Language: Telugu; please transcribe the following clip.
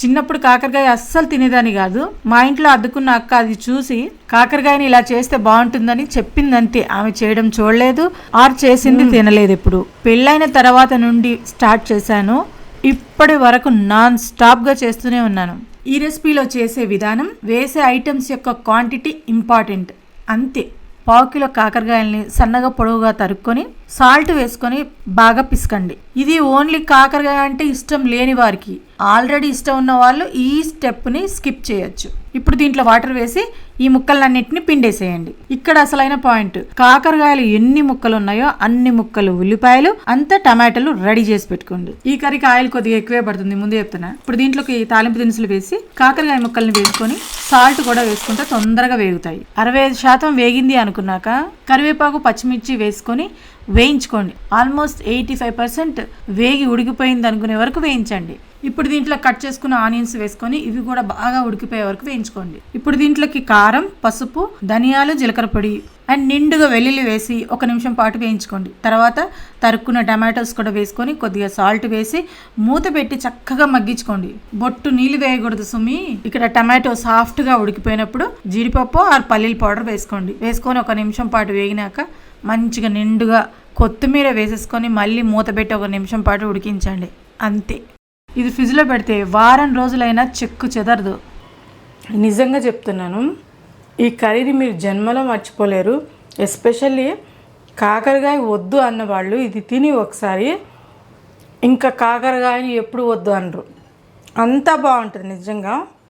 చిన్నప్పుడు కాకరకాయ అస్సలు తినేదాని కాదు. మా ఇంట్లో అద్దుకున్న అక్క అది చూసి కాకరకాయని ఇలా చేస్తే బాగుంటుందని చెప్పిందంతే. ఆమె చేయడం చూడలేదు. ఆర్ చేసింది తినలేదు ఎప్పుడు పెళ్ళైన తర్వాత నుండి స్టార్ట్ చేశాను. ఇప్పటి వరకు నాన్ స్టాప్గా చేస్తూనే ఉన్నాను. ఈ రెసిపీలో చేసే విధానం వేసే ఐటమ్స్ యొక్క క్వాంటిటీ ఇంపార్టెంట్. అంతే. పావు కిలో కాకరకాయల్ని సన్నగా పొడవుగా తరుక్కొని సాల్ట్ వేసుకొని బాగా పిసకండి. ఇది ఓన్లీ కాకరకాయ అంటే ఇష్టం లేని వారికి. ఆల్రెడీ ఇష్టం ఉన్న వాళ్ళు ఈ స్టెప్ని స్కిప్ చేయొచ్చు. ఇప్పుడు దీంట్లో వాటర్ వేసి ఈ ముక్కలన్నింటినీ పిండేసేయండి. ఇక్కడ అసలైన పాయింట్. కాకరకాయలు ఎన్ని ముక్కలు ఉన్నాయో అన్ని ముక్కలు ఉల్లిపాయలు అంతా టమాటాలు రెడీ చేసి పెట్టుకోండి. ఈ కర్రీకి ఆయిల్ కొద్దిగా ఎక్కువే పడుతుంది ముందే చెప్తున్నా. ఇప్పుడు దీంట్లోకి తాలింపు దినుసులు వేసి కాకరకాయ ముక్కల్ని వేసుకొని సాల్ట్ కూడా వేసుకుంటే తొందరగా వేగుతాయి. అరవై ఐదు శాతం వేగింది అనుకున్నాక కరివేపాకు పచ్చిమిర్చి వేసుకొని వేయించుకోండి. ఆల్మోస్ట్ ఎయిటీ ఫైవ్ పర్సెంట్ వేగి ఉడికిపోయింది అనుకునే వరకు వేయించండి. ఇప్పుడు దీంట్లో కట్ చేసుకున్న ఆనియన్స్ వేసుకొని ఇవి కూడా బాగా ఉడికిపోయే వరకు వేయించుకోండి. ఇప్పుడు దీంట్లోకి కారం పసుపు ధనియాలు జీలకర్ర పొడి అండ్ నిండుగా వెల్లుల్లి వేసి ఒక నిమిషం పాటు వేయించుకోండి. తర్వాత తరుక్కున్న టమాటోస్ కూడా వేసుకొని కొద్దిగా సాల్ట్ వేసి మూత పెట్టి చక్కగా మగ్గించుకోండి. బొట్టు నీళ్ళు వేయకూడదు సుమి. ఇక్కడ టమాటో సాఫ్ట్గా ఉడికిపోయినప్పుడు జీడిపప్పు ఆరు పల్లీల పౌడర్ వేసుకోండి. వేసుకొని ఒక నిమిషం పాటు వేగినాక మంచిగా నిండుగా కొత్తిమీర వేసేసుకొని మళ్ళీ మూత పెట్టి ఒక నిమిషం పాటు ఉడికించండి. అంతే. ఇది ఫ్రిడ్జ్లో పెడితే వారం రోజులైనా చెక్కు చెదరదు. నిజంగా చెప్తున్నాను. ఈ కర్రీని మీరు జన్మలో మర్చిపోలేరు. ఎస్పెషల్లీ కాకరకాయ వద్దు అన్న వాళ్ళు ఇది తిని ఒకసారి ఇంకా కాకరకాయని ఎప్పుడు వద్దు అనరు. అంతా బాగుంటుంది నిజంగా.